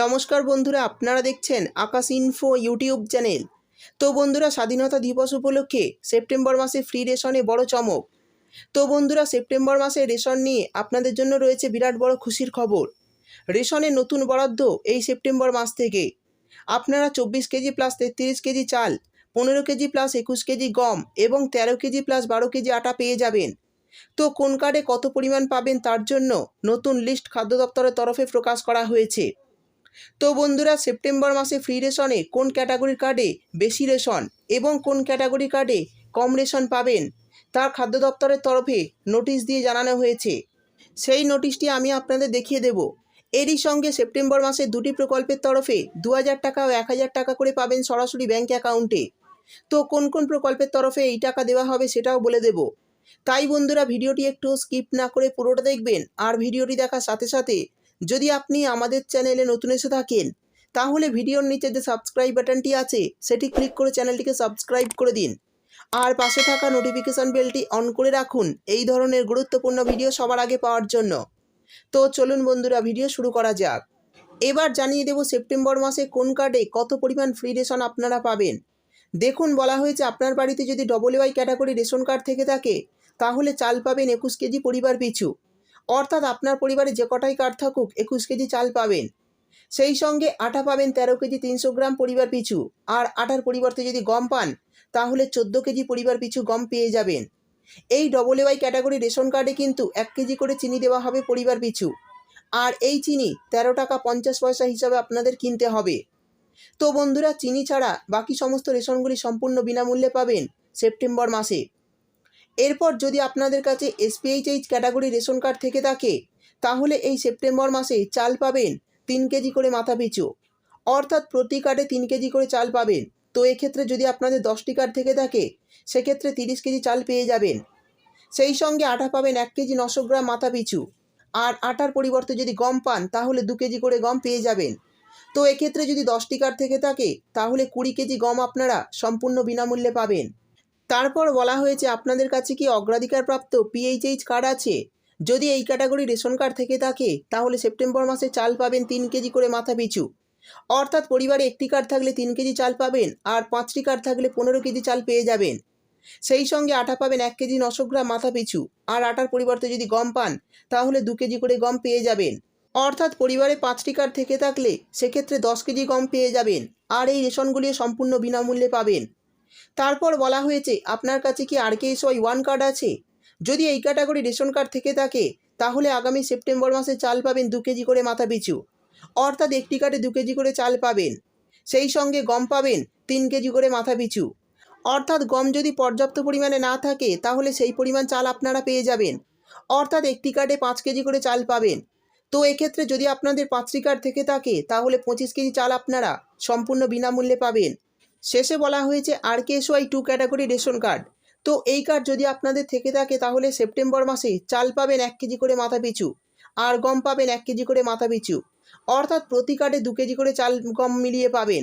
নমস্কার বন্ধুরা, আপনারা দেখছেন আকাশ ইনফো ইউটিউব চ্যানেল তো বন্ধুরা, স্বাধীনতা দিবস উপলক্ষে সেপ্টেম্বর মাসে ফ্রি রেশনে বড় চমক। তো বন্ধুরা, সেপ্টেম্বর মাসে রেশন নিয়ে আপনাদের জন্য রয়েছে বিরাট বড় খুশির খবর। রেশনের নতুন বরাদ্দ এই সেপ্টেম্বর মাস থেকে। আপনারা চব্বিশ কেজি প্লাস তেত্রিশ কেজি চাল, পনেরো কেজি প্লাস একুশ কেজি গম এবং তেরো কেজি প্লাস বারো কেজি আটা পেয়ে যাবেন। তো কোন কার্ডে কত পরিমাণ পাবেন তার জন্য নতুন লিস্ট খাদ্য দপ্তরের তরফে প্রকাশ করা হয়েছে। তো বন্ধুরা, সেপ্টেম্বর মাসে ফ্রি রেশনে কোন ক্যাটাগরির কার্ডে বেশি রেশন এবং কোন ক্যাটাগরি কার্ডে কম রেশন পাবেন? তার খাদ্য দপ্তরের তরফে নোটিশ দিয়ে জানানো হয়েছে। সেই নোটিশটি আমি আপনাদের দেখিয়ে দেব। এরই সঙ্গে সেপ্টেম্বর মাসে দুটি প্রকল্পের তরফে দু হাজার টাকা ও এক হাজার টাকা করে পাবেন সরাসরি ব্যাঙ্ক অ্যাকাউন্টে তো কোন কোন প্রকল্পের তরফে এই টাকা দেওয়া হবে সেটাও বলে দেব। তাই বন্ধুরা, ভিডিওটি একটু স্কিপ না করে পুরোটা দেখবেন আর ভিডিওটি দেখার সাথে সাথে যদি আপনি আমাদের চ্যানেলে নতুন এসে থাকেন, তাহলে ভিডিওর নিচে যে সাবস্ক্রাইব বাটনটি আছে, সেটি ক্লিক করে চ্যানেলটিকে সাবস্ক্রাইব করে দিন। আর পাশে থাকা নোটিফিকেশন বেলটি অন করে রাখুন এই ধরনের গুরুত্বপূর্ণ ভিডিও সবার আগে পাওয়ার জন্য। তো চলুন বন্ধুরা ভিডিও শুরু করা যাক। এবার জানিয়ে দেব সেপ্টেম্বর মাসে কোন কার্ডে কত পরিমাণ ফ্রি রেশন আপনারা পাবেন। দেখুন, বলা হয়েছে আপনার বাড়িতে যদি double Y category ration card থেকে থাকে, তাহলে চাল পাবেন একুশ কেজি পরিবার পিছু। অর্থাৎ আপনার পরিবারে যে কটাই কার্ড থাকুক, একুশ কেজি চাল পাবেন। সেই সঙ্গে আটা পাবেন তেরো কেজি তিনশো গ্রাম পরিবার পিছু। আর আটার পরিবর্তে যদি গম পান, তাহলে চোদ্দ কেজি পরিবার পিছু গম পেয়ে যাবেন। এই ডবল ওয়াই ক্যাটাগরি রেশন কার্ডে কিন্তু এক কেজি করে চিনি দেওয়া হবে পরিবার পিছু। আর এই চিনি তেরো টাকা পঞ্চাশ পয়সা হিসাবে আপনাদের কিনতে হবে। তো বন্ধুরা, চিনি ছাড়া বাকি সমস্ত রেশনগুলি সম্পূর্ণ বিনামূল্যে পাবেন সেপ্টেম্বর মাসে। এরপর যদি আপনাদের কাছে এসপিএইচএইচ ক্যাটাগরি রেশন কার্ড থেকে থাকে, তাহলে এই সেপ্টেম্বর মাসে চাল পাবেন তিন কেজি করে মাথা পিছু। অর্থাৎ প্রতি কার্ডে তিন কেজি করে চাল পাবেন। তো এক্ষেত্রে যদি আপনাদের দশটি কার্ড থেকে থাকে, সেক্ষেত্রে তিরিশ কেজি চাল পেয়ে যাবেন। সেই সঙ্গে আটা পাবেন এক কেজি নশো গ্রাম মাথা পিছু। আর আটার পরিবর্তে যদি গম পান, তাহলে দু কেজি করে গম পেয়ে যাবেন। তো এক্ষেত্রে যদি দশটি কার্ড থেকে থাকে, তাহলে কুড়ি কেজি গম আপনারা সম্পূর্ণ বিনামূল্যে পাবেন। তারপর বলা হয়েছে, আপনাদের কাছে কি অগ্রাধিকারপ্রাপ্ত পিএইচএইচ কার্ড আছে? যদি এই ক্যাটাগরি রেশন কার্ড থেকে থাকে, তাহলে সেপ্টেম্বর মাসে চাল পাবেন তিন কেজি করে মাথা পিছু। অর্থাৎ পরিবারে একটি কার্ড থাকলে তিন কেজি চাল পাবেন, আর পাঁচটি কার্ড থাকলে পনেরো কেজি চাল পেয়ে যাবেন। সেই সঙ্গে আটা পাবেন এক কেজি নশো গ্রাম মাথা পিছু, আর আটার পরিবর্তে যদি গম পান, তাহলে দু কেজি করে গম পেয়ে যাবেন। অর্থাৎ পরিবারে পাঁচটি কার্ড থেকে থাকলে, সেক্ষেত্রে দশ কেজি গম পেয়ে যাবেন, আর এই রেশনগুলি সম্পূর্ণ বিনামূল্যে পাবেন। তারপর বলা হয়েছে, আপনার কাছে কি আর ওয়াই ওয়ান কার্ড আছে? যদি এই ক্যাটাগরি রেশন কার্ড থেকে থাকে, তাহলে আগামী সেপ্টেম্বর মাসে চাল পাবেন দু কেজি করে মাথা পিছু। অর্থাৎ একটি কার্ডে দু কেজি করে চাল পাবেন। সেই সঙ্গে গম পাবেন তিন কেজি করে মাথা পিছু। অর্থাৎ গম যদি পর্যাপ্ত পরিমাণে না থাকে, তাহলে সেই পরিমাণ চাল আপনারা পেয়ে যাবেন। অর্থাৎ একটি কার্ডে পাঁচ কেজি করে চাল পাবেন। তো এক্ষেত্রে যদি আপনাদের পাঁচটি কার্ড থেকে থাকে, তাহলে পঁচিশ কেজি চাল আপনারা সম্পূর্ণ বিনামূল্যে পাবেন। শেষে বলা হয়েছে R Y two category ration card তো এই কার্ড যদি আপনাদের থেকে থাকে তাহলে সেপ্টেম্বর মাসে চাল পাবেন এক কেজি করে মাথা পিছু, আর গম পাবেন এক কেজি করে মাথা পিছু। অর্থাৎ প্রতি কার্ডে দু কেজি করে চাল, গম মিলিয়ে পাবেন।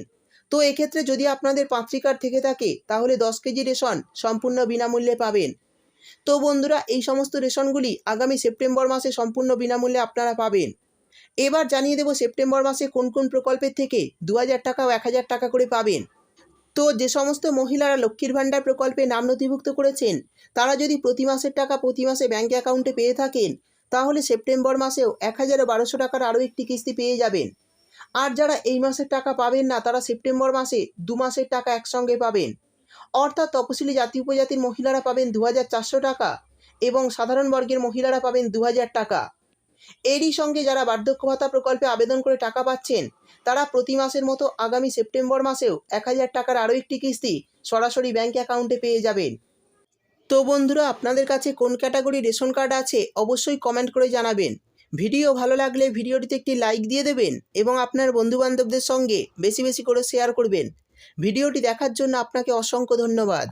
তো এক্ষেত্রে যদি আপনাদের পাঁচটি কার্ড থেকে থাকে তাহলে দশ কেজি রেশন সম্পূর্ণ বিনামূল্যে পাবেন। তো বন্ধুরা, এই সমস্ত রেশনগুলি আগামী সেপ্টেম্বর মাসে সম্পূর্ণ বিনামূল্যে আপনারা পাবেন। এবার জানিয়ে দেব সেপ্টেম্বর মাসে কোন কোন প্রকল্পের থেকে দু হাজার টাকা ও এক হাজার টাকা করে পাবেন। তো যে সমস্ত মহিলারা লক্ষ্মীর ভাণ্ডার প্রকল্পে নাম নথিভুক্ত করেছেন, তারা যদি প্রতি মাসের টাকা প্রতি মাসে ব্যাঙ্ক অ্যাকাউন্টে পেয়ে থাকেন, তাহলে সেপ্টেম্বর মাসেও এক হাজার বারোশো টাকার আরও একটি কিস্তি পেয়ে যাবেন। আর যারা এই মাসের টাকা পাবেন না, তারা সেপ্টেম্বর মাসে দু মাসের টাকা একসঙ্গে পাবেন। অর্থাৎ তপশিলি জাতি উপজাতির মহিলারা পাবেন দু হাজার চারশো টাকা এবং সাধারণ বর্গের মহিলারা পাবেন দু হাজার টাকা। এরই সঙ্গে যারা বার্ধক্য ভাতা প্রকল্পে আবেদন করে টাকা পাচ্ছেন, তারা প্রতি মাসের মতো আগামী সেপ্টেম্বর মাসেও এক হাজার টাকার আরও একটি কিস্তি সরাসরি ব্যাঙ্ক অ্যাকাউন্টে পেয়ে যাবেন। তো বন্ধুরা, আপনাদের কাছে কোন ক্যাটাগরি রেশন কার্ড আছে অবশ্যই কমেন্ট করে জানাবেন। ভিডিও ভালো লাগলে ভিডিওটিতে একটি লাইক দিয়ে দেবেন এবং আপনার বন্ধুবান্ধবদের সঙ্গে বেশি বেশি করে শেয়ার করবেন। ভিডিওটি দেখার জন্য আপনাকে অসংখ্য ধন্যবাদ।